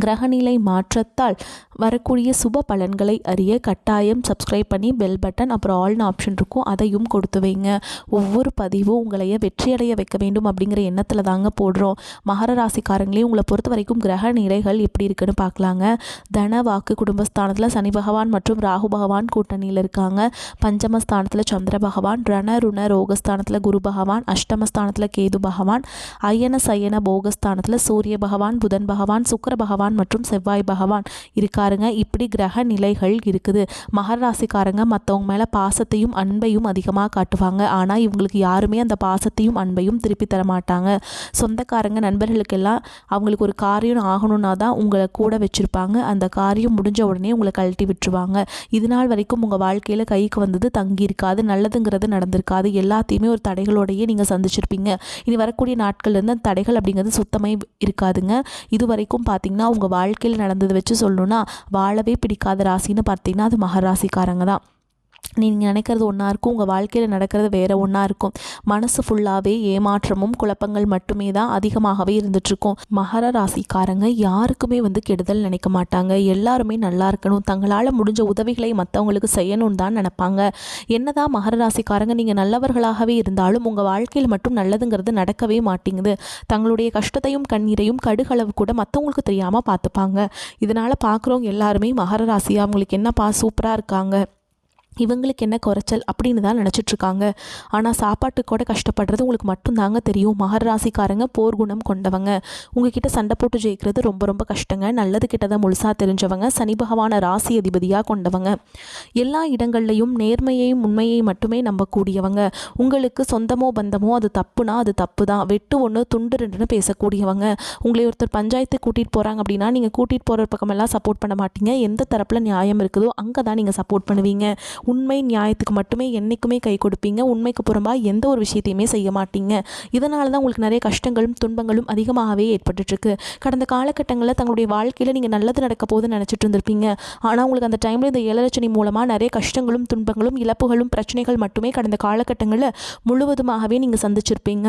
கிரகநிலை மாற்றத்தால் வரக்கூடிய சுப பலன்களை அறிய கட்டாயம் சப்ஸ்கிரைப் பண்ணி பெல் பட்டன் அப்புறம் ஆல்னு ஆப்ஷன் இருக்கும். அதையும் கொடுத்து வைங்க. ஒவ்வொரு பதிவும் உங்களைய வெற்றியடைய வைக்க வேண்டும் அப்படிங்கிற எண்ணத்தில் தாங்க போடுறோம். மகர ராசிக்காரங்களையும் உங்களை பொறுத்த வரைக்கும் கிரக நிலைகள் எப்படி இருக்குன்னு பார்க்கலாங்க. தன வாக்கு குடும்பஸ்தானத்தில் சனி பகவான் மற்றும் ராகு பகவான் கூட்டணியில் இருக்காங்க. பஞ்சமஸ்தானத்தில் சந்திர பகவான் ரண ருண ரோகஸ்தானத்தில் குரு பகவான் அஷ்டமஸ்தானத்தில் கேது பகவான் அயன சயன போகஸ்தானத்தில் சூரிய பகவான் புதன் பகவான் சுக்கர பகவான் மற்றும் செவ்வாய் பகவான் இருக்காருங்க. இப்படி கிரக நிலைகள் இருக்குது. மகர ராசிக்காரங்க மற்றவங்க மேலே பாசத்தையும் அன்பையும் அதிகமாக காட்டுவாங்க. ஆனால் இவங்களுக்கு யாருமே அந்த பாசத்தையும் அன்பையும் திருப்பி தர மாட்டாங்க. சொந்தக்காரங்க நண்பர்களுக்கெல்லாம் அவங்களுக்கு ஒரு காரியம் ஆகணும்னா தான் உங்களை கூட வச்சுருப்பாங்க. அந்த காரியம் முடிஞ்ச உடனே உங்களை கழட்டி விட்டுருவாங்க. இது நாள் வரைக்கும் உங்கள் வாழ்க்கையில் கைக்கு வந்தது தங்கி இருக்காது நல்லதுங்கிறது நடந்திருக்காது. எல்லாத்தையுமே ஒரு தடைகளோடையே நீங்கள் சந்திச்சிருப்பீங்க. இனி வரக்கூடிய நாட்கள்லேருந்து அந்த தடைகள் அப்படிங்கிறது சுத்தமாக இருக்காதுங்க. இது வரைக்கும் பார்த்தீங்கன்னா உங்கள் வாழ்க்கையில் நடந்ததை வச்சு சொல்லணுன்னா வாழவே பிடிக்காத ராசின்னு பார்த்தீங்கன்னா அது மகராசிக்காரங்க தான். நீங்கள் நினைக்கிறது ஒன்றா இருக்கும். உங்கள் வாழ்க்கையில் நடக்கிறது வேறு ஒன்றா இருக்கும். மனசு ஃபுல்லாகவே ஏமாற்றமும் குழப்பங்கள் மட்டுமே தான் அதிகமாகவே இருந்துகிட்ருக்கும் மகர ராசிக்காரங்க யாருக்குமே வந்து கெடுதல் நினைக்க மாட்டாங்க. எல்லாருமே நல்லா இருக்கணும். தங்களால் முடிஞ்ச உதவிகளை மற்றவங்களுக்கு செய்யணும்னு தான் நினைப்பாங்க. என்னதான் மகர ராசிக்காரங்க நீங்கள் நல்லவர்களாகவே இருந்தாலும் உங்கள் வாழ்க்கையில் மட்டும் நல்லதுங்கிறது நடக்கவே மாட்டேங்குது. தங்களுடைய கஷ்டத்தையும் கண்ணீரையும் கடுகளவு கூட மற்றவங்களுக்கு தெரியாமல் பார்த்துப்பாங்க இதனால் பார்க்குறவங்க எல்லாருமே மகர ராசி அவங்களுக்கு என்னப்பா? சூப்பராக இருக்காங்க. இவங்களுக்கு என்ன குறைச்சல் அப்படின்னு தான் நினச்சிட்ருக்காங்க. ஆனால் சாப்பாட்டுக்கு கூட கஷ்டப்படுறது உங்களுக்கு மட்டும்தாங்க தெரியும். மகர ராசிக்காரங்க போர்க்குணம் கொண்டவங்க. உங்ககிட்ட சண்டை போட்டு ஜெயிக்கிறது ரொம்ப ரொம்ப கஷ்டங்க. நல்லது கிட்டதை முழுசாக தெரிஞ்சவங்க. சனி பகவான ராசி அதிபதியாக கொண்டவங்க. எல்லா இடங்கள்லையும் நேர்மையையும் உண்மையை மட்டுமே நம்பக்கூடியவங்க. உங்களுக்கு சொந்தமோ பந்தமோ அது தப்புனா அது தப்பு தான் வெட்டு ஒன்று துண்டு ரெண்டுன்னு பேசக்கூடியவங்க. உங்களை ஒருத்தர் பஞ்சாயத்து கூட்டிகிட்டு போகிறாங்க அப்படின்னா நீங்கள் கூட்டிகிட்டு போகிற பக்கமெல்லாம் சப்போர்ட் பண்ண மாட்டீங்க. எந்த தரப்பில் நியாயம் இருக்குதோ அங்கே தான் நீங்கள் சப்போர்ட் பண்ணுவீங்க. உண்மை நியாயத்துக்கு மட்டுமே என்றைக்குமே கை கொடுப்பீங்க. உண்மைக்கு புறம்பாக எந்த ஒரு விஷயத்தையுமே செய்ய மாட்டீங்க. இதனால தான் உங்களுக்கு நிறைய கஷ்டங்களும் துன்பங்களும் அதிகமாகவே ஏற்பட்டுருக்கு கடந்த காலகட்டங்களில் தங்களுடைய வாழ்க்கையில் நீங்கள் நல்லது நடக்க போது நினச்சிட்டு இருந்திருப்பீங்க. ஆனால் உங்களுக்கு அந்த டைமில் இந்த ஏழலட்சணி மூலமாக நிறைய கஷ்டங்களும் துன்பங்களும் இழப்புகளும் பிரச்சனைகள் மட்டுமே கடந்த காலகட்டங்களில் முழுவதுமாகவே நீங்கள் சந்திச்சிருப்பீங்க.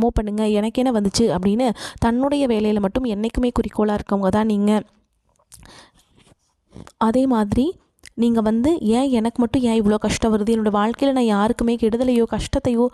என்னமோ பண்ணுங்கள் எனக்கு என்ன வந்துச்சு அப்படின்னு தன்னுடைய வேலையில் மட்டும் என்றைக்குமே குறிக்கோளாக இருக்கவங்க தான் நீங்கள் அதே மாதிரி நீங்கள் வந்து ஏன் எனக்கு மட்டும் ஏன் இவ்வளோ கஷ்டம் வருது? என்னோடய வாழ்க்கையில் நான் யாருக்குமே கெடுதலையோ கஷ்டத்தையோ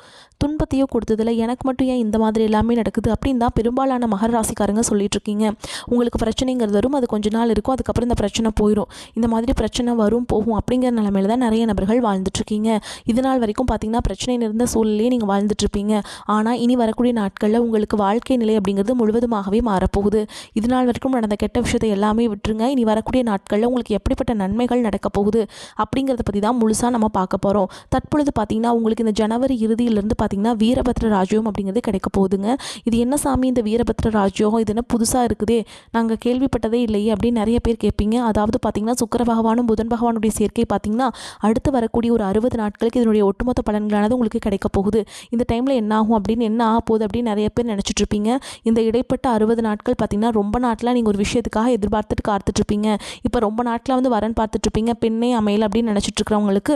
துன்பத்தையோ கொடுத்ததில்ல. எனக்கு மட்டும் ஏன் இந்த மாதிரி எல்லாமே நடக்குது? அப்படின்னு தான் பெரும்பாலான மகர ராசிக்காரங்க சொல்லிட்டு இருக்கீங்க உங்களுக்கு பிரச்சனைங்கிறது வரும் அது கொஞ்ச நாள் இருக்கும் அதுக்கப்புறம் இந்த பிரச்சனை போயிடும் இந்த மாதிரி பிரச்சனை வரும் போகும் அப்படிங்கிற நிலமையில தான் நிறைய நபர்கள் வாழ்ந்துட்டுருக்கீங்க. இது நாள் வரைக்கும் பார்த்தீங்கன்னா பிரச்சனை இருந்த சூழ்நிலையே நீங்கள் வாழ்ந்துட்டுருப்பீங்க. ஆனால் இனி வரக்கூடிய நாட்களில் உங்களுக்கு வாழ்க்கை நிலை அப்படிங்கிறது முழுவதுமாகவே மாறப்போகுது. இது நாள் வரைக்கும் நடந்த கெட்ட விஷயத்தை எல்லாமே விட்டுருங்க. இனி வரக்கூடிய நாட்களில் உங்களுக்கு எப்படிப்பட்ட நன்மைகள் நடக்க போகுது அப்படிங்கிறத பற்றி தான் முழுசாக நம்ம பார்க்க போகிறோம் தற்பொழுது பார்த்திங்கன்னா உங்களுக்கு இந்த ஜனவரி இறுதியிலேருந்து பார்த்திங்கன்னா வீரபத்ர ராஜ்யோகம் அப்படிங்கிறது கிடைக்க போகுதுங்க. இது என்ன சாமி? இந்த வீரபத்ர ராஜ்யோகம் இது என்ன புதுசாக இருக்குதே? நாங்கள் கேள்விப்பட்டதே இல்லையே அப்படின்னு நிறைய பேர் கேட்பீங்க. அதாவது பார்த்திங்கன்னா சுக்கர பகவானும் புதன் பகவானுடைய சேர்க்கை பார்த்திங்கன்னா அடுத்து வரக்கூடிய ஒரு அறுபது நாட்களுக்கு இதனுடைய ஒட்டுமொத்த பலன்களானது உங்களுக்கு கிடைக்க போகுது. இந்த டைமில் என்ன ஆகும் அப்படின்னு என்ன ஆக போகுது அப்படின்னு நிறைய பேர் நினச்சிட்ருப்பீங்க இந்த இடைப்பட்ட அறுபது நாட்கள் பார்த்திங்கன்னா ரொம்ப நாட்டில் நீங்கள் ஒரு விஷயத்துக்காக எதிர்பார்த்துட்டு காத்துட்ருப்பீங்க இப்போ ரொம்ப நாட்டில் வந்து வரன் பார்த்துட்ருப்பீங்க பெண்ணே அமையல அப்படின்னு நினச்சிட்டு இருக்கிறவங்களுக்கு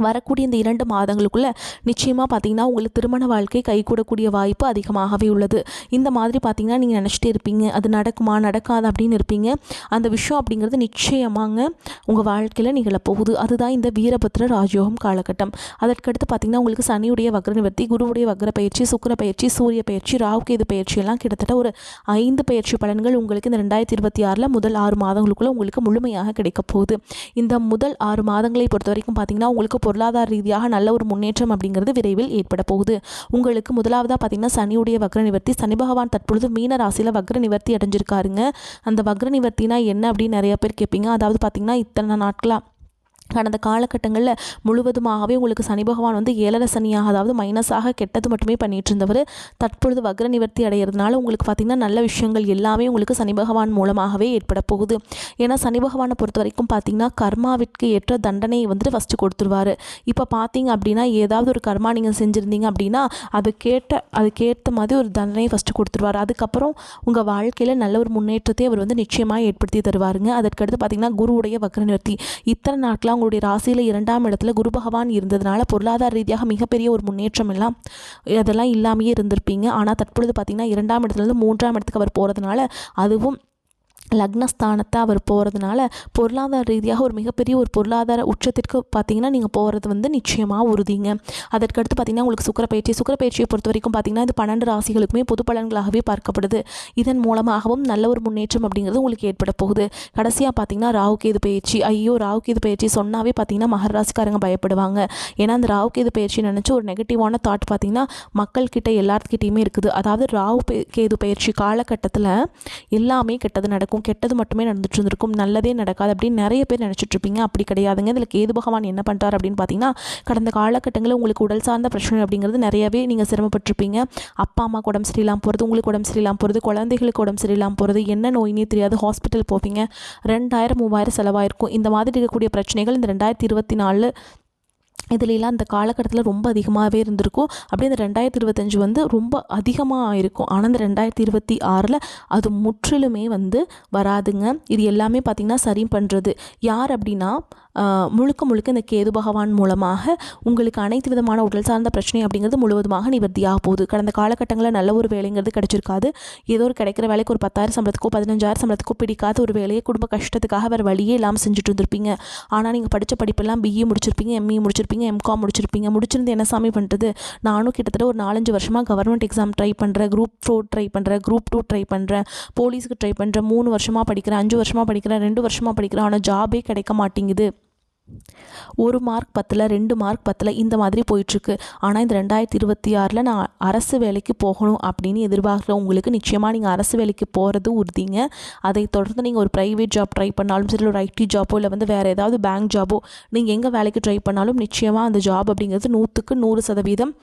வரக்கூடிய இந்த இரண்டு மாதங்களுக்குள்ளே நிச்சயமாக பார்த்தீங்கன்னா உங்களுக்கு திருமண வாழ்க்கை கைகூடக்கூடிய வாய்ப்பு அதிகமாகவே உள்ளது. இந்த மாதிரி பார்த்தீங்கன்னா நீங்கள் நினச்சிட்டே இருப்பீங்க. அது நடக்குமா நடக்காது அப்படின்னு இருப்பீங்க. அந்த விஷயம் அப்படிங்கிறது நிச்சயமாங்க உங்கள் வாழ்க்கையில் நிகழப்போகுது. அதுதான் இந்த வீரபத்ர ராஜயோகம் காலகட்டம். அதற்கடுத்து பார்த்தீங்கன்னா உங்களுக்கு சனியுடைய வக்ர நிவர்த்தி குருவுடைய வக்ர பயிற்சி சுக்கிர பயிற்சி சூரிய பயிற்சி ராவுகேது பயிற்சி எல்லாம் கிட்டத்தட்ட ஒரு ஐந்து பயிற்சி பலன்கள் உங்களுக்கு இந்த ரெண்டாயிரத்தி இருபத்தி ஆறில் முதல் ஆறு மாதங்களுக்குள்ளே உங்களுக்கு முழுமையாக கிடைக்க போகுது. இந்த முதல் ஆறு மாதங்களை பொறுத்த வரைக்கும் பார்த்தீங்கன்னா உங்களுக்கு பொருளாதார ரீதியாக நல்ல ஒரு முன்னேற்றம் அப்படிங்கிறது விரைவில் ஏற்பட போகுது. உங்களுக்கு முதலாவதாக பார்த்தீங்கன்னா சனியுடைய வக்ர நிவர்த்தி சனி பகவான் தற்பொழுது மீன ராசியில் வக்ர நிவர்த்தி அடைஞ்சிருக்காருங்க. அந்த வக்ர நிவர்த்தினா என்ன அப்படின்னு நிறைய பேர் கேட்பீங்க அதாவது பார்த்தீங்கன்னா இத்தனை நாட்களாக கடந்த காலகட்டங்களில் முழுவதுமாகவே உங்களுக்கு சனி பகவான் வந்து ஏழரை சனியாக அதாவது மைனஸாக கெட்டது மட்டுமே பண்ணிட்டு இருந்தவர் தற்பொழுது வக்ர நிவர்த்தி அடைகிறதுனால உங்களுக்கு பார்த்திங்கன்னா நல்ல விஷயங்கள் எல்லாமே உங்களுக்கு சனி பகவான் மூலமாகவே ஏற்பட போகுது. ஏன்னா சனி பகவானை பொறுத்த வரைக்கும் பார்த்திங்கன்னா கர்மாவிற்கு ஏற்ற தண்டனையை வந்துட்டு ஃபஸ்ட்டு கொடுத்துருவார். இப்போ பார்த்தீங்க அப்படின்னா ஏதாவது ஒரு கர்மா நீங்கள் செஞ்சுருந்தீங்க அப்படின்னா அது கேட்ட அதுக்கேற்ற மாதிரி ஒரு தண்டனையை ஃபஸ்ட்டு கொடுத்துருவார். அதுக்கப்புறம் உங்கள் வாழ்க்கையில் நல்ல ஒரு முன்னேற்றத்தை அவர் வந்து நிச்சயமாக ஏற்படுத்தி தருவாருங்க. அதற்கடுத்து பார்த்திங்கன்னா குருவுடைய வக்ர நிவர்த்தி. இத்தனை நாட்களாக அவங்களுடைய ராசியில் இரண்டாம் இடத்துல குரு பகவான் இருந்ததுனால பொருளாதார ரீதியாக மிகப்பெரிய ஒரு முன்னேற்றம் எல்லாம் அதெல்லாம் இல்லாமையே இருந்திருப்பீங்க. ஆனால் தற்பொழுது பார்த்திங்கன்னா இரண்டாம் இடத்துலேருந்து மூன்றாம் இடத்துக்கு அவர் போகிறதுனால அதுவும் லக்னஸ்தானத்தை அவர் போகிறதுனால பொருளாதார ரீதியாக ஒரு மிகப்பெரிய ஒரு பொருளாதார உச்சத்திற்கு பார்த்தீங்கன்னா நீங்கள் போகிறது வந்து நிச்சயமாக உறுதிங்க. அதற்கடுத்து பார்த்தீங்கன்னா உங்களுக்கு சுக்கர பயிற்சி சுக்கர பயிற்சியை பொறுத்த வரைக்கும் பார்த்தீங்கன்னா இது பன்னெண்டு ராசிகளுக்குமே பொது பலன்களாகவே பார்க்கப்படுது. இதன் மூலமாகவும் நல்ல ஒரு முன்னேற்றம் அப்படிங்கிறது உங்களுக்கு ஏற்பட போகுது. கடைசியாக பார்த்தீங்கன்னா ராவுகேது பயிற்சி. ஐயோ ராவுகேது பயிற்சி சொன்னாவே பார்த்தீங்கன்னா மகர ராசிக்காரங்க பயப்படுவாங்க. ஏன்னா அந்த ராவுகேது பயிற்சி நினச்சி ஒரு நெகட்டிவான தாட் பார்த்தீங்கன்னா மக்கள்கிட்ட எல்லாத்துக்கிட்டேயுமே இருக்குது. அதாவது ராகு கேது பயிற்சி காலகட்டத்தில் எல்லாமே கெட்டது நடக்கும். கெட்டது மட்டுமே நடந்துட்டு இருந்திருக்கும் நல்லதே நடக்காது அப்படின்னு நிறைய பேர் நினச்சிட்டு இருப்பீங்க அப்படி கிடையாதுங்க. இதில் கேது பகவான் என்ன பண்ணுறாரு அப்படின்னு பார்த்தீங்கன்னா கடந்த காலகட்டங்களில் உங்களுக்கு உடல் சார்ந்த பிரச்சனை அப்படிங்கிறது நிறையவே நீங்கள் சிரமப்பட்டிருப்பீங்க. அப்பா அம்மாக்கு உடம்பு சரியில்லாமல் போகிறது உங்களுக்கு உடம்பு சரியில்லாமல் போகிறது குழந்தைகளுக்கு உடம்பு சரியில்லாமல் போகிறது என்ன நோயினே தெரியாது ஹாஸ்பிட்டல் போவீங்க. ரெண்டாயிரம் மூவாயிரம் செலவாயிருக்கும். இந்த மாதிரி இருக்கக்கூடிய பிரச்சனைகள் இந்த ரெண்டாயிரத்தி இருபத்தி நாலு இதுலலாம் அந்த காலகட்டத்தில் ரொம்ப அதிகமாகவே இருந்திருக்கும். அப்படியே இந்த ரெண்டாயிரத்தி இருபத்தஞ்சி வந்து ரொம்ப அதிகமாக இருக்கும். ஆனால் இந்த ரெண்டாயிரத்தி இருபத்தி ஆறில் அது முற்றிலுமே வந்து வராதுங்க. இது எல்லாமே பார்த்திங்கன்னா சரி பண்ணுறது யார் அப்படின்னா முழுக்க முழுக்க இந்த கேது பகவான் மூலமாக உங்களுக்கு அனைத்து விதமான உடல் சார்ந்த பிரச்சனை அப்படிங்கிறது முழுவதுமாக நிவர்த்தியாக போகுது. கடந்த காலகட்டங்களில் நல்ல ஒரு வேலைங்கிறது கிடைச்சிருக்காது. ஏதோ ஒரு கிடைக்கிற வேலைக்கு ஒரு பத்தாயிரம் சம்பளத்துக்கோ பதினஞ்சாயிரம் சம்பளத்துக்கோ பிடிக்காத ஒரு வேலையை குடும்ப கஷ்டத்துக்காக வேறு வழியே இல்லாமல் செஞ்சுட்டு இருந்திருப்பீங்க. ஆனால் நீங்கள் படித்த படிப்பெல்லாம் பிஇ முடிச்சிருப்பீங்க எம்இ முடிச்சிருப்பீங்க எம்காம் முடிச்சிருப்பீங்க. முடிச்சிருந்து என்ன சாமி பண்ணுறது நானும் கிட்டத்தட்ட ஒரு நாலஞ்சு வருஷமாக கவர்மெண்ட் எக்ஸாம் ட்ரை பண்ணுறேன் குரூப் ஃபோர் ட்ரை பண்ணுறேன் குரூப் டூ ட்ரை பண்ணுறேன் போலீஸுக்கு ட்ரை பண்ணுறேன் மூணு வருஷமாக படிக்கிறேன் அஞ்சு வருஷமாக படிக்கிறேன் ரெண்டு வருஷமாக படிக்கிறேன். ஆனால் ஜாபே கிடைக்க மாட்டேங்குது. ஒரு மார்க் பத்தில் ரெண்டு மார்க் பத்தில் இந்த மாதிரி போயிட்டுருக்கு. ஆனால் இந்த ரெண்டாயிரத்தி இருபத்தி ஆறில் நான் அரசு வேலைக்கு போகணும் அப்படின்னு எதிர்பார்க்குற உங்களுக்கு நிச்சயமாக நீங்கள் அரசு வேலைக்கு போகிறது உறுதிங்க. அதை தொடர்ந்து நீங்கள் ஒரு ப்ரைவேட் ஜாப் ட்ரை பண்ணாலும் சரி ஒரு ஐடி ஜாப்போ இல்லை வந்து வேறு ஏதாவது பேங்க் ஜாபோ நீங்கள் எங்கே வேலைக்கு ட்ரை பண்ணாலும் நிச்சயமாக அந்த ஜாப் அப்படிங்கிறது நூற்றுக்கு நூறு சதவீதம்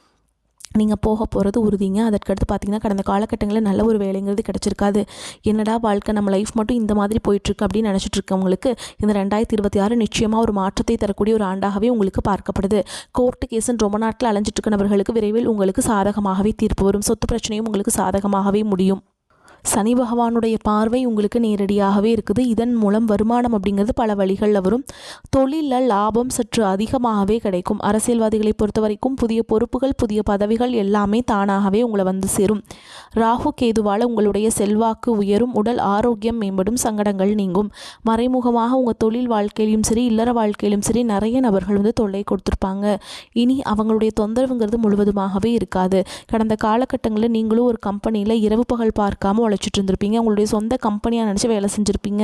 நீங்கள் போக போகிறது உறுதிங்க. அதற்கடுத்து பார்த்தீங்கன்னா கடந்த காலகட்டங்களில் நல்ல ஒரு வேலைங்கிறது கிடச்சிருக்காது. என்னடா வாழ்க்கை நம்ம லைஃப் மட்டும் இந்த மாதிரி போயிட்டுருக்கு அப்படின்னு நினச்சிட்டு இருக்கவங்களுக்கு இந்த ரெண்டாயிரத்தி இருபத்தி ஆறு நிச்சயமாக ஒரு மாற்றத்தை தரக்கூடிய ஒரு ஆண்டாகவே உங்களுக்கு பார்க்கப்படுது. கோர்ட்டு கேஸுன்னு ரொம்ப நாட்டில் அலைஞ்சிட்டு இருக்க நபர்களுக்கு விரைவில் உங்களுக்கு சாதகமாகவே தீர்ப்பு வரும். சொத்து பிரச்சனையும் உங்களுக்கு சாதகமாகவே முடியும். சனி பகவானுடைய பார்வை உங்களுக்கு நேரடியாகவே இருக்குது. இதன் மூலம் வருமானம் அப்படிங்கிறது பல வழிகளில் வரும். தொழிலில் லாபம் சற்று அதிகமாகவே கிடைக்கும். அரசியல்வாதிகளை பொறுத்த வரைக்கும் புதிய பொறுப்புகள் புதிய பதவிகள் எல்லாமே தானாகவே உங்களை வந்து சேரும். ராகு கேதுவால் உங்களுடைய செல்வாக்கு உயரும். உடல் ஆரோக்கியம் மேம்படும். சங்கடங்கள் நீங்கும். மறைமுகமாக உங்கள் தொழில் வாழ்க்கையிலும் சரி இல்லற வாழ்க்கையிலும் சரி நிறைய நபர்கள் வந்து தொல்லை கொடுத்துருப்பாங்க. இனி அவங்களுடைய தொந்தரவுங்கிறது முழுவதுமாகவே இருக்காது. கடந்த காலகட்டங்களில் நீங்களும் ஒரு கம்பெனியில் இரவு பகல் பார்க்காம உழைச்சிட்டு இருந்திருப்பீங்க உங்களுடைய சொந்த கம்பெனியாக நினச்சி வேலை செஞ்சுருப்பீங்க.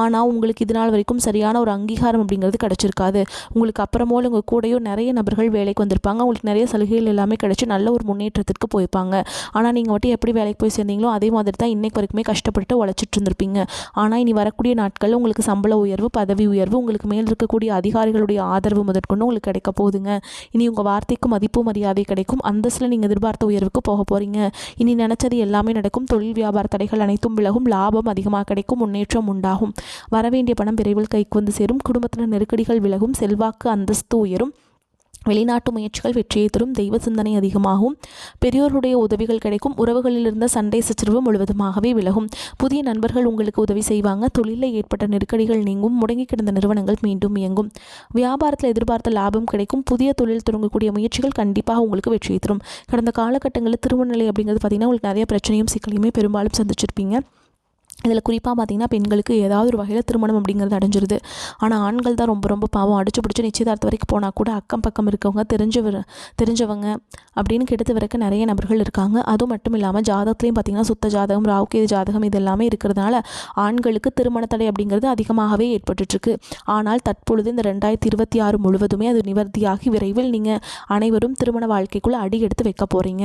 ஆனால் உங்களுக்கு இது நாள் வரைக்கும் சரியான ஒரு அங்கீகாரம் அப்படிங்கிறது கிடச்சிருக்காது. உங்களுக்கு அப்புறமோல உங்கள் கூடயோ நிறைய நபர்கள் வேலைக்கு வந்திருப்பாங்க. உங்களுக்கு நிறைய சலுகைகள் எல்லாமே கிடச்சி நல்ல ஒரு முன்னேற்றத்திற்கு போயிருப்பாங்க. ஆனால் நீங்கள் மட்டும் எப்படி வேலைக்கு போய் சேர்ந்தீங்களோ அதே மாதிரி தான் இன்றைக்கு வரைக்குமே கஷ்டப்பட்டு உழைச்சிட்டு இருந்திருப்பீங்க ஆனால் இனி வரக்கூடிய நாட்களில் உங்களுக்கு சம்பள உயர்வு பதவி உயர்வு உங்களுக்கு மேல் இருக்கக்கூடிய அதிகாரிகளுடைய ஆதரவு முதற்கொண்டு உங்களுக்கு கிடைக்க போகுதுங்க. இனி உங்கள் வார்த்தைக்கு மதிப்பு மரியாதை கிடைக்கும். அந்தஸ்தில் நீங்கள் எதிர்பார்த்த உயர்வுக்கு போக போகிறீங்க இனி நினச்சது எல்லாமே நடக்கும். தொழில் வியாபாரம் வியாபார தடைகள் அனைத்தும் விலகும் லாபம் அதிகமாக கிடைக்கும் முன்னேற்றம் உண்டாகும். வரவேண்டிய பணம் விரைவில் கைக்கு வந்து சேரும். குடும்பத்தினர் நெருக்கடிகள் விலகும். செல்வாக்கு அந்தஸ்து உயரும். வெளிநாட்டு முயற்சிகள் வெற்றியை தரும் தெய்வ சிந்தனை அதிகமாகும். பெரியோருடைய உதவிகள் கிடைக்கும். உறவுகளில் இருந்த சண்டை சச்சரவு முழுவதுமாகவே விலகும். புதிய நண்பர்கள் உங்களுக்கு உதவி செய்வாங்க. தொழிலில் ஏற்பட்ட நெருக்கடிகள் நீங்கும். முடங்கி கிடந்த நிறுவனங்கள் மீண்டும் இயங்கும். வியாபாரத்தில் எதிர்பார்த்த லாபம் கிடைக்கும். புதிய தொழில் தொடங்கக்கூடிய முயற்சிகள் கண்டிப்பாக உங்களுக்கு வெற்றியை தரும். கடந்த காலகட்டங்களில் திருமணநிலை அப்படிங்கிறது பார்த்திங்கன்னா உங்களுக்கு நிறைய பிரச்சனையும் சிக்கலையுமே பெரும்பாலும் சந்திச்சிருப்பீங்க. இதில் குறிப்பாக பார்த்திங்கன்னா பெண்களுக்கு ஏதாவது ஒரு வகையில் திருமணம் அப்படிங்கிறது அடைஞ்சிருது. ஆனால் ஆண்கள் தான் ரொம்ப ரொம்ப பாவம். அடிச்சு பிடிச்சி நிச்சயதார்த்த வரைக்கும் போனால் கூட அக்கம் பக்கம் இருக்கவங்க தெரிஞ்சவர் தெரிஞ்சவங்க அப்படின்னு கெடுத்து வரைக்க நிறைய நபர்கள் இருக்காங்க. அது மட்டும் இல்லாமல் ஜாதகத்துலேயும் பார்த்திங்கன்னா சுத்த ஜாதகம் ராவுகேது ஜாதகம் இது எல்லாமே இருக்கிறதுனால ஆண்களுக்கு திருமண தடை அப்படிங்கிறது அதிகமாகவே ஏற்பட்டுருக்கு ஆனால் தற்பொழுது இந்த ரெண்டாயிரத்தி இருபத்தி ஆறு முழுவதுமே அது நிவர்த்தியாகி விரைவில் நீங்கள் அனைவரும் திருமண வாழ்க்கைக்குள்ளே அடி எடுத்து வைக்க போகிறீங்க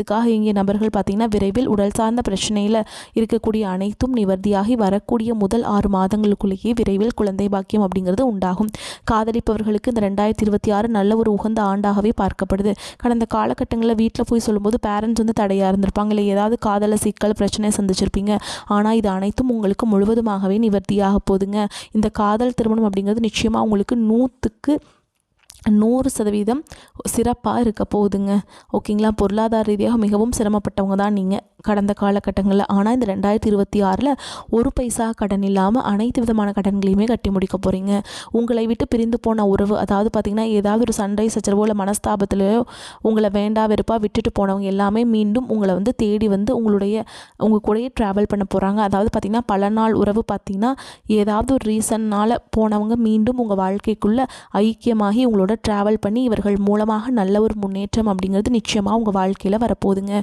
இதுக்காக இங்கே நபர்கள் பார்த்திங்கன்னா விரைவில் உடல் சார்ந்த பிரச்சனையில் இருக்கக்கூடிய அனைத்தும் நிவர்த்தியாகி வரக்கூடிய முதல் ஆறு மாதங்களுக்குள்ளேயே விரைவில் குழந்தை பாக்கியம் அப்படிங்கிறது உண்டாகும். காதலிப்பவர்களுக்கு இந்த ரெண்டாயிரத்தி இருபத்தி ஆறு நல்ல ஒரு உகந்த ஆண்டாகவே பார்க்கப்படுது. கடந்த காலகட்டங்களில் வீட்டில் போய் சொல்லும்போது பேரண்ட்ஸ் வந்து தடையாக இருந்திருப்பாங்க. இல்லை ஏதாவது காதல சிக்கல் பிரச்சனை சந்திச்சிருப்பீங்க. ஆனால் இது அனைத்தும் உங்களுக்கு முழுவதுமாகவே நிவர்த்தியாக போதுங்க இந்த காதல் திருமணம் அப்படிங்கிறது நிச்சயமாக உங்களுக்கு நூற்றுக்கு நூறு சதவீதம் சிறப்பாக இருக்க போகுதுங்க. ஓகேங்களா? பொருளாதார ரீதியாக மிகவும் சிரமப்பட்டவங்க தான் நீங்கள் கடந்த காலகட்டங்களில். ஆனால் இந்த ரெண்டாயிரத்தி இருபத்தி ஆறில் ஒரு பைசா கடன் இல்லாமல் அனைத்து விதமான கடன்களையுமே கட்டி முடிக்க போகிறீங்க உங்களை விட்டு பிரிந்து போன உறவு அதாவது பார்த்திங்கன்னா ஏதாவது ஒரு சண்டை சச்சரவோ இல்லை மனஸ்தாபத்திலையோ உங்களை வேண்டா வெறுப்பாக விட்டுட்டு போனவங்க எல்லாமே மீண்டும் உங்களை வந்து தேடி வந்து உங்களுடைய உங்கள் கூடயே ட்ராவல் பண்ண போகிறாங்க அதாவது பார்த்திங்கன்னா பல நாள் உறவு பார்த்திங்கன்னா ஏதாவது ஒரு ரீசன்னால் போனவங்க மீண்டும் உங்கள் வாழ்க்கைக்குள்ளே ஐக்கியமாகி உங்களோட ட்ராவல் பண்ணி இவர்கள் மூலமாக நல்ல ஒரு முன்னேற்றம் அப்படிங்கிறது நிச்சயமாக உங்கள் வாழ்க்கையில் வரப்போகுதுங்க.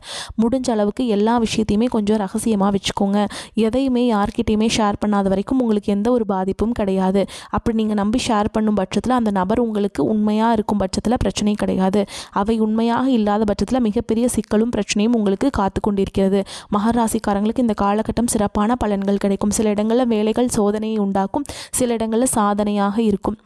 முடிஞ்ச அளவுக்கு எல்லா எல்லா விஷயத்தையுமே கொஞ்சம் ரகசியமாக வச்சுக்கோங்க. எதையுமே யார்கிட்டையுமே ஷேர் பண்ணாத வரைக்கும் உங்களுக்கு எந்த ஒரு பாதிப்பும் கிடையாது. அப்படி நீங்கள் நம்பி ஷேர் பண்ணும் பட்சத்தில் அந்த நபர் உங்களுக்கு உண்மையாக இருக்கும் பட்சத்தில் பிரச்சனை கிடையாது. அவை உண்மையாக இல்லாத பட்சத்தில் மிகப்பெரிய சிக்கலும் பிரச்சனையும் உங்களுக்கு காத்து கொண்டிருக்கிறது. மகராசிக்காரங்களுக்கு இந்த காலகட்டம் சிறப்பான பலன்கள் கிடைக்கும். சில இடங்களில் வேலைகள் சோதனையை உண்டாக்கும். சில இடங்களில் சாதனையாக இருக்கும்.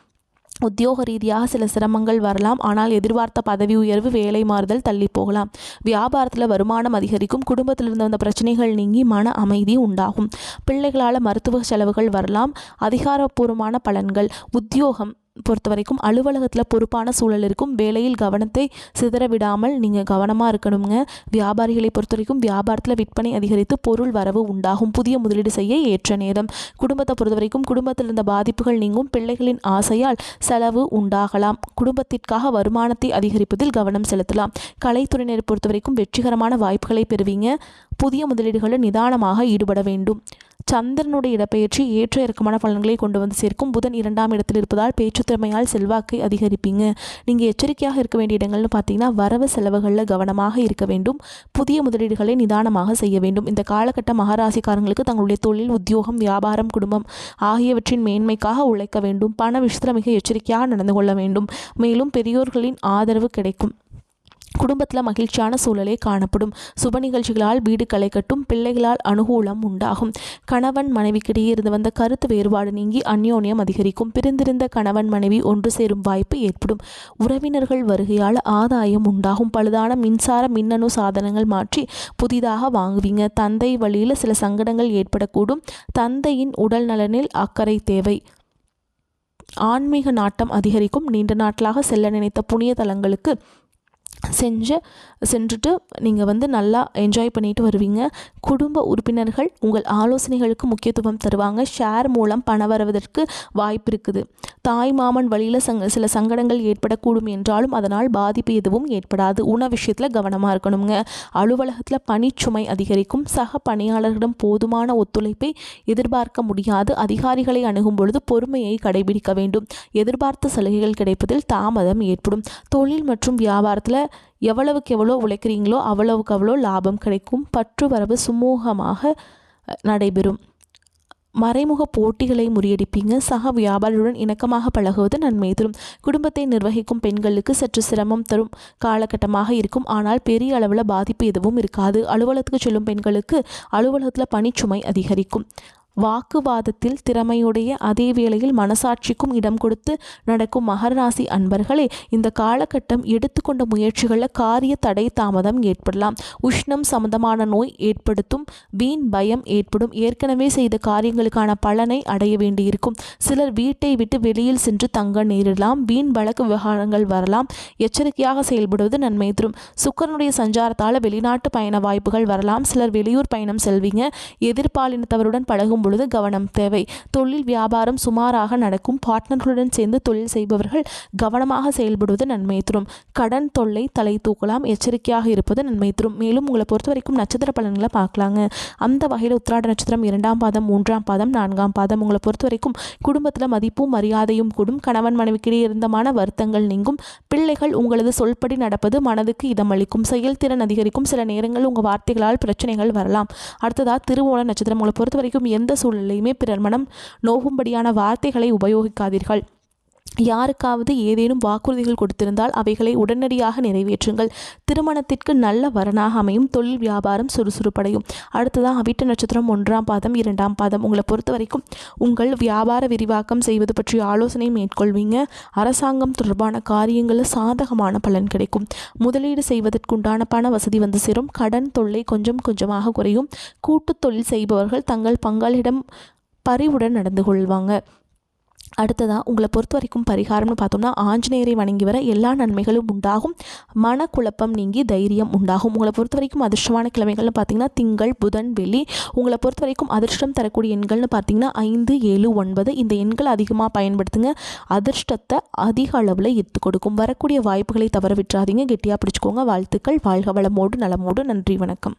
உத்தியோக ரீதியாக சில சிரமங்கள் வரலாம். ஆனால் எதிர்பார்த்த பதவி உயர்வு வேலை மாறுதல் தள்ளி போகலாம். வியாபாரத்தில் வருமானம் அதிகரிக்கும். குடும்பத்தில் இருந்த வந்த பிரச்சனைகள் நீங்கி மன அமைதி உண்டாகும். பிள்ளைகளால் மருத்துவ செலவுகள் வரலாம். அதிகாரப்பூர்வமான பலன்கள். உத்தியோகம் பொறுத்த வரைக்கும் அலுவலகத்தில் பொறுப்பான சூழல் இருக்கும். வேலையில் கவனத்தை சிதற விடாமல் நீங்கள் கவனமாக இருக்கணுங்க வியாபாரிகளை பொறுத்த வரைக்கும் வியாபாரத்தில் விற்பனை அதிகரித்து பொருள் வரவு உண்டாகும். புதிய முதலீடு செய்ய ஏற்ற நேரம். குடும்பத்தை பொறுத்த வரைக்கும் குடும்பத்தில் இருந்த பாதிப்புகள் நீங்கும். பிள்ளைகளின் ஆசையால் செலவு உண்டாகலாம். குடும்பத்திற்காக வருமானத்தை அதிகரிப்பதில் கவனம் செலுத்தலாம். கலைத்துறையினரை பொறுத்த வரைக்கும் வெற்றிகரமான வாய்ப்புகளை பெறுவீங்க. புதிய முதலீடுகளில் நிதானமாக ஈடுபட வேண்டும். சந்திரனுடைய இடப்பெயர்ச்சி ஏற்ற இறக்கமான பலன்களை கொண்டு வந்து சேர்க்கும். புதன் இரண்டாம் இடத்தில் இருப்பதால் பேச்சு திறமையால் செல்வாக்கை அதிகரிப்பீங்க. நீங்கள் எச்சரிக்கையாக இருக்க வேண்டிய இடங்கள்னு பார்த்தீங்கன்னா வரவு செலவுகளில் கவனமாக இருக்க வேண்டும். புதிய முதலீடுகளை நிதானமாக செய்ய வேண்டும். இந்த காலகட்ட மகாராசிக்காரங்களுக்கு தங்களுடைய தொழில் உத்தியோகம் வியாபாரம் குடும்பம் ஆகியவற்றின் மேன்மைக்காக உழைக்க வேண்டும். பண விஷயத்தில் மிக எச்சரிக்கையாக நடந்து கொள்ள வேண்டும். மேலும் பெரியோர்களின் ஆதரவு கிடைக்கும். குடும்பத்தில் மகிழ்ச்சியான சூழலே காணப்படும். சுப நிகழ்ச்சிகளால் வீடு களை கட்டும் பிள்ளைகளால் அனுகூலம் உண்டாகும். கணவன் மனைவிக்கிடையே இருந்து வந்த கருத்து வேறுபாடு நீங்கி அந்யோன்யம் அதிகரிக்கும். பிரிந்திருந்த கணவன் மனைவி ஒன்று சேரும் வாய்ப்பு ஏற்படும். உறவினர்கள் வருகையால் ஆதாயம் உண்டாகும். பழுதான மின்சார மின்னணு சாதனங்கள் மாற்றி புதிதாக வாங்குவீங்க. தந்தை வழியில் சில சங்கடங்கள் ஏற்படக்கூடும். தந்தையின் உடல் நலனில் அக்கறை தேவை. ஆன்மீக நாட்டம் அதிகரிக்கும். நீண்ட நாட்களாக செல்ல நினைத்த புனிய தலங்களுக்கு செஞ்சு சென்றுட்டு நீங்கள் வந்து நல்லா என்ஜாய் பண்ணிட்டு வருவீங்க. குடும்ப உறுப்பினர்கள் உங்கள் ஆலோசனைகளுக்கு முக்கியத்துவம் தருவாங்க. ஷேர் மூலம் பண வருவதற்கு வாய்ப்பு இருக்குது. தாய் மாமன் வழியில் சங்க சில சங்கடங்கள் ஏற்படக்கூடும் என்றாலும் அதனால் பாதிப்பு எதுவும் ஏற்படாது. உணவு விஷயத்தில் கவனமாக இருக்கணுங்க. அலுவலகத்தில் பணிச்சுமை அதிகரிக்கும். சக பணியாளர்களிடம் போதுமான ஒத்துழைப்பை எதிர்பார்க்க முடியாது. அதிகாரிகளை அணுகும் பொழுது பொறுமையை கடைபிடிக்க வேண்டும். எதிர்பார்த்த சலுகைகள் கிடைப்பதில் தாமதம் ஏற்படும். தொழில் மற்றும் வியாபாரத்தில் எவ்வளவுக்கு எவ்வளோ உழைக்கிறீங்களோ அவ்வளவுக்கு அவ்வளோ லாபம் கிடைக்கும். பற்று வரவு சுமூகமாக நடைபெறும். மறைமுக போட்டிகளை முறியடிப்பீங்க. சக வியாபாரியுடன் இணக்கமாக பழகுவது நன்மை தரும். குடும்பத்தை நிர்வகிக்கும் பெண்களுக்கு சற்று சிரமம் தரும் காலகட்டமாக இருக்கும். ஆனால் பெரிய அளவில் பாதிப்பு எதுவும் இருக்காது. அலுவலகத்துக்கு செல்லும் பெண்களுக்கு அலுவலகத்தில் பணிச்சுமை அதிகரிக்கும். வாக்குவாதத்தில் திறமையுடைய அதே வேளையில் மனசாட்சிக்கும் இடம் கொடுத்து நடக்கும் மகராசி அன்பர்களே இந்த காலகட்டம் எடுத்துக்கொண்ட முயற்சிகளில் காரிய தடை தாமதம் ஏற்படலாம். உஷ்ணம் சம்பந்தமான நோய் ஏற்படுத்தும் வீண் பயம் ஏற்படும். ஏற்கனவே செய்த காரியங்களுக்கான பலனை அடைய வேண்டியிருக்கும். சிலர் வீட்டை விட்டு வெளியில் சென்று தங்க நேரிடலாம். வீண் வழக்கு விவகாரங்கள் வரலாம். எச்சரிக்கையாக செயல்படுவது நன்மை தரும். சுக்கரனுடைய சஞ்சாரத்தால் வெளிநாட்டு பயண வாய்ப்புகள் வரலாம். சிலர் வெளியூர் பயணம் செல்வீங்க. எதிர்பாலினத்தவருடன் பழகும் பொழுது கவனம் தேவை. தொழில் வியாபாரம் சுமாராக நடக்கும். பார்ட்னர்களுடன் சேர்ந்து தொழில் செய்பவர்கள் கவனமாக செயல்படுவது நன்மை தரும் கடன் தொல்லை தலை தூக்கலாம். எச்சரிக்கையாக இருப்பது நன்மை தரும் மேலும் உங்களை பொறுத்த வரைக்கும் நட்சத்திர பலன்களை பார்க்கலாங்க. அந்த வகையில் உத்திராட நட்சத்திரம் இரண்டாம் பாதம் மூன்றாம் பாதம் நான்காம் பாதம். உங்களை பொறுத்த வரைக்கும் குடும்பத்தில் மதிப்பும் மரியாதையும் கூடும். கணவன் மனைவிக்கிடையே இருந்தமான வருத்தங்கள் நீங்கும். பிள்ளைகள் உங்களது சொல்படி நடப்பது மனதுக்கு இதமளிக்கும். செயல்திறன் அதிகரிக்கும். சில நேரங்கள் உங்கள் வார்த்தைகளால் பிரச்சனைகள் வரலாம். அடுத்ததாக திருவோண நட்சத்திரம். உங்களை பொறுத்த வரைக்கும் எந்த சூழ்நிலையுமே பிறர் மனம் நோகும்படியான வார்த்தைகளை உபயோகிக்காதீர்கள். யாருக்காவது ஏதேனும் வாக்குறுதிகள் கொடுத்திருந்தால் அவைகளை உடனடியாக நிறைவேற்றுங்கள். திருமணத்திற்கு நல்ல வரனாக அமையும். தொழில் வியாபாரம் சுறுசுறுப்படையும். அடுத்ததாக அவிட்ட நட்சத்திரம் ஒன்றாம் பாதம் இரண்டாம் பாதம். உங்களை பொறுத்த வரைக்கும் உங்கள் வியாபார விரிவாக்கம் செய்வது பற்றி ஆலோசனை மேற்கொள்வீங்க. அரசாங்கம் தொடர்பான காரியங்களில் சாதகமான பலன் கிடைக்கும். முதலீடு செய்வதற்குண்டான பண வசதி வந்து சேரும். கடன் தொல்லை கொஞ்சம் கொஞ்சமாக குறையும். கூட்டு தொழில் செய்பவர்கள் தங்கள் பங்காளிடம் பறிவுடன் நடந்து கொள்வாங்க. அடுத்ததாக உங்களை பொறுத்த வரைக்கும் பரிகாரம்னு பார்த்தோம்னா ஆஞ்சநேயரை வணங்கி வர எல்லா நன்மைகளும் உண்டாகும். மனக்குழப்பம் நீங்கி தைரியம் உண்டாகும். உங்களை பொறுத்த வரைக்கும் அதிர்ஷ்டமான கிழமைகள்னு பார்த்தீங்கன்னா திங்கள் புதன் வெள்ளி. உங்களை பொறுத்த வரைக்கும் அதிர்ஷ்டம் தரக்கூடிய எண்கள்னு பார்த்தீங்கன்னா ஐந்து ஏழு ஒன்பது. இந்த எண்கள் அதிகமாக பயன்படுத்துங்க. அதிர்ஷ்டத்தை அதிக அளவில் ஈர்த்து கொடுக்கும். வரக்கூடிய வாய்ப்புகளை தவற விட்டுறாதீங்க. கெட்டியாக பிடிச்சிக்கோங்க. வாழ்த்துக்கள். வாழ்க வளமோடு நலமோடு. நன்றி வணக்கம்.